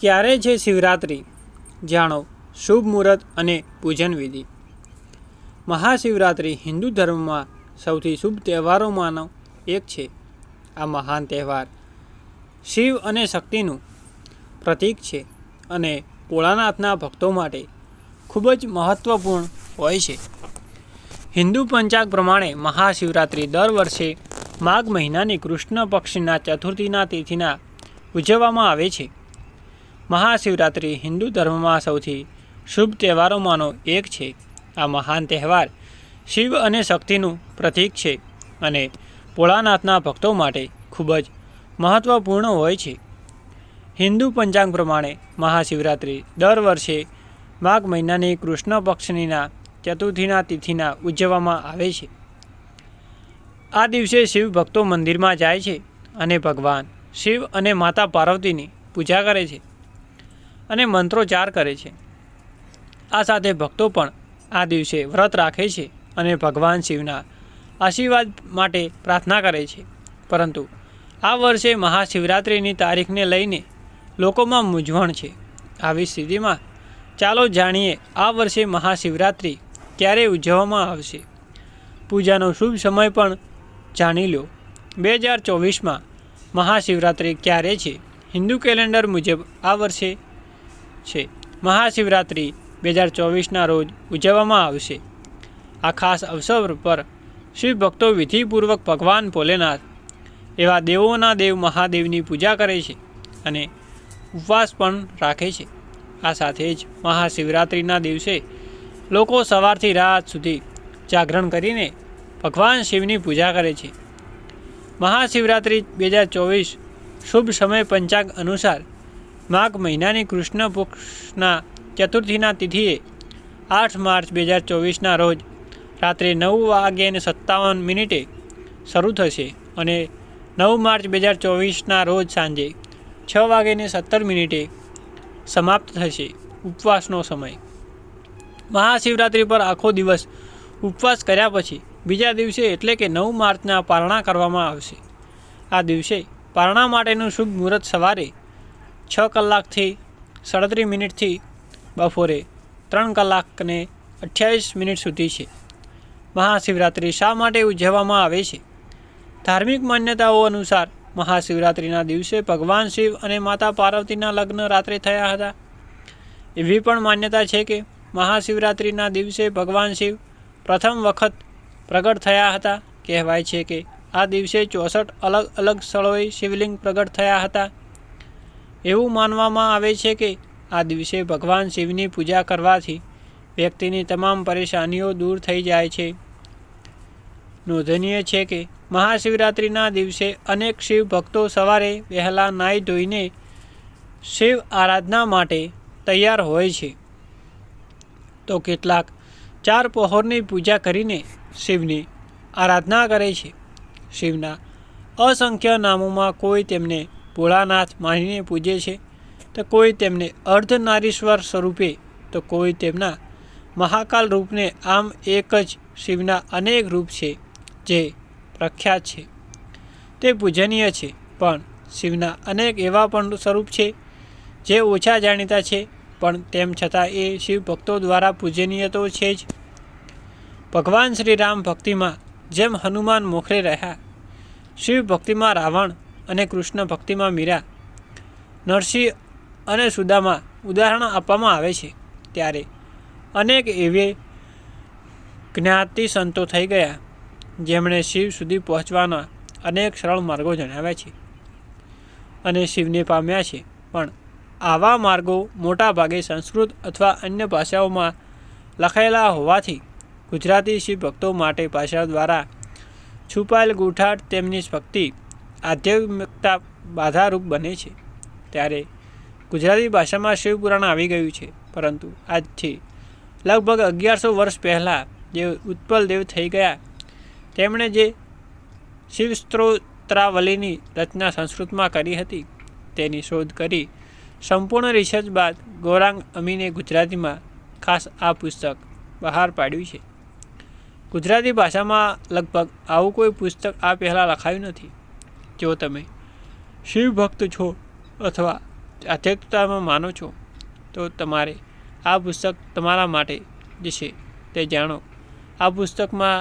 ક્યારે છે શિવરાત્રિ? જાણો, શુભ મુહૂર્ત અને પૂજન વિધિ. મહાશિવરાત્રિ હિન્દુ ધર્મમાં સૌથી શુભ તહેવારોમાંનો એક છે. આ મહાન તહેવાર શિવ અને શક્તિનું પ્રતીક છે અને ભોળાનાથના ભક્તો માટે ખૂબ જ મહત્ત્વપૂર્ણ હોય છે. હિન્દુ પંચાગ પ્રમાણે મહાશિવરાત્રિ દર વર્ષે માઘ મહિનાની કૃષ્ણ પક્ષના ચતુર્થીના તિથિના ઉજવવામાં આવે છે. મહાશિવરાત્રિ હિન્દુ ધર્મમાં સૌથી શુભ તહેવારોમાંનો એક છે. આ મહાન તહેવાર શિવ અને શક્તિનું પ્રતીક છે અને ભોળાનાથના ભક્તો માટે ખૂબ જ મહત્ત્વપૂર્ણ હોય છે. હિન્દુ પંચાંગ પ્રમાણે મહાશિવરાત્રિ દર વર્ષે માઘ મહિનાની કૃષ્ણ પક્ષનીના ચતુર્થીના તિથિના ઉજવવામાં આવે છે. આ દિવસે શિવ ભક્તો મંદિરમાં જાય છે અને ભગવાન શિવ અને માતા પાર્વતીની પૂજા કરે છે. અને મંત્રોચ્ચાર કરે છે. આ સાથે ભક્તો પણ આ દિવસે વ્રત રાખે છે અને ભગવાન શિવના આશીર્વાદ માટે પ્રાર્થના કરે છે. પરંતુ આ વર્ષે મહાશિવરાત્રિની તારીખને લઈને લોકોમાં મૂંઝવણ છે. આવી સ્થિતિમાં ચાલો જાણીએ આ વર્ષે મહાશિવરાત્રિ ક્યારે ઉજવવામાં આવશે. પૂજાનો શુભ સમય પણ જાણી લો. બે હજાર ચોવીસમાં મહાશિવરાત્રિ ક્યારે છે? હિન્દુ કેલેન્ડર મુજબ આ વર્ષે છે. મહાશિવરાત્રિ બે હજાર ચોવીસના રોજ ઉજવવામાં આવશે. આ ખાસ અવસર પર શિવ ભક્તો વિધિપૂર્વક ભગવાન ભોલેનાથ એવા દેવોના દેવ મહાદેવની પૂજા કરે છે અને ઉપવાસ પણ રાખે છે. આ સાથે જ મહાશિવરાત્રિના દિવસે લોકો સવારથી રાત સુધી જાગરણ કરીને ભગવાન શિવની પૂજા કરે છે. મહાશિવરાત્રિ બે હજાર ચોવીસ શુભ સમય પંચાંગ અનુસાર માઘ મહિનાની કૃષ્ણ પક્ષના ચતુર્થીના તિથિએ આઠ માર્ચ બે હજાર ચોવીસના રોજ રાત્રે નવ વાગ્યે સત્તાવન મિનિટે શરૂ થશે અને નવ માર્ચ બે હજાર ચોવીસના રોજ સાંજે છ વાગ્યે સત્તર મિનિટે સમાપ્ત થશે ઉપવાસનો સમય. મહાશિવરાત્રિ પર આખો દિવસ ઉપવાસ કર્યા પછી બીજા દિવસે એટલે કે નવ માર્ચના પારણા કરવામાં આવશે. આ દિવસે પારણા માટેનું શુભ મુહૂર્ત સવારે છ કલાકથી સાડત્રીસ મિનિટથી બપોરે ત્રણ કલાકને અઠ્યાવીસ મિનિટ સુધી છે. મહાશિવરાત્રિ શા માટે ઉજવવામાં આવે છે? ધાર્મિક માન્યતાઓ અનુસાર મહાશિવરાત્રિના દિવસે ભગવાન શિવ અને માતા પાર્વતીના લગ્ન રાત્રે થયા હતા. એવી પણ માન્યતા છે કે મહાશિવરાત્રિના દિવસે ભગવાન શિવ પ્રથમ વખત પ્રગટ થયા હતા. કહેવાય છે કે આ દિવસે ચોસઠ અલગ અલગ સ્થળોએ શિવલિંગ પ્રગટ થયા હતા. એવું માનવામાં આવે છે કે આ દિવસે ભગવાન શિવની પૂજા કરવાથી વ્યક્તિની તમામ પરેશાનીઓ દૂર થઈ જાય છે. નોંધનીય છે કે મહાશિવરાત્રિના દિવસે અનેક શિવ ભક્તો સવારે વહેલા નાહી ધોઈને શિવ આરાધના માટે તૈયાર હોય છે. તો કેટલાક ચાર પહોરની પૂજા કરીને શિવની આરાધના કરે છે. શિવના અસંખ્ય નામોમાં કોઈ તેમને ભોળાનાથ માનીને પૂજે છે, તો કોઈ તેમને અર્ધનારીશ્વર સ્વરૂપે, તો કોઈ તેમના મહાકાલ રૂપને આમ એક જ શિવના અનેક રૂપ છે, જે પ્રખ્યાત છે. તે પૂજનીય છે, પણ શિવના અનેક એવા પણ સ્વરૂપ છે, જે ઓછા જાણીતા છે, પણ તેમ છતાં એ શિવ ભક્તો દ્વારા પૂજનીય તો છે જ. ભગવાન શ્રી રામ ભક્તિમાં જેમ હનુમાન મોખરે રહ્યા, શિવ ભક્તિમાં રાવણ અને કૃષ્ણ ભક્તિમાં મીરા, નરસિંહ અને સુદામા ઉદાહરણ આપવામાં આવે છે ત્યારે અનેક એવી જ્ઞાતિ સંતો થઈ ગયા, જેમણે શિવ સુધી પહોંચવાના અનેક સરળ માર્ગો જણાવ્યા છે અને શિવને પામ્યા છે. પણ આવા માર્ગો મોટાભાગે સંસ્કૃત અથવા અન્ય ભાષાઓમાં લખાયેલા હોવાથી ગુજરાતી શિવ ભક્તો માટે ભાષા દ્વારા છુપાયેલ ગૂંઠાટ તેમની ભક્તિ આધ્યાત્મિકતા બાધારૂપ બને છે. ત્યારે ગુજરાતી ભાષામાં શિવપુરાણ આવી ગયું છે. પરંતુ આજથી લગભગ અગિયારસો વર્ષ પહેલાં જે ઉત્પલ દેવ થઈ ગયા, તેમણે જે શિવસ્ત્રોત્રાવલીની રચના સંસ્કૃતમાં કરી હતી, તેની શોધ કરી સંપૂર્ણ રિસર્ચ બાદ ગૌરાંગ અમીને ગુજરાતીમાં ખાસ આ પુસ્તક બહાર પાડ્યું છે. ગુજરાતી ભાષામાં લગભગ આવું કોઈ પુસ્તક આ પહેલાં લખાયું નથી. જો તમે શિવ ભક્ત છો અથવા આધ્યાત્મિકતામાં માનો છો, તો તમારે આ પુસ્તક તમારા માટે જે છે તે જાણો. આ પુસ્તકમાં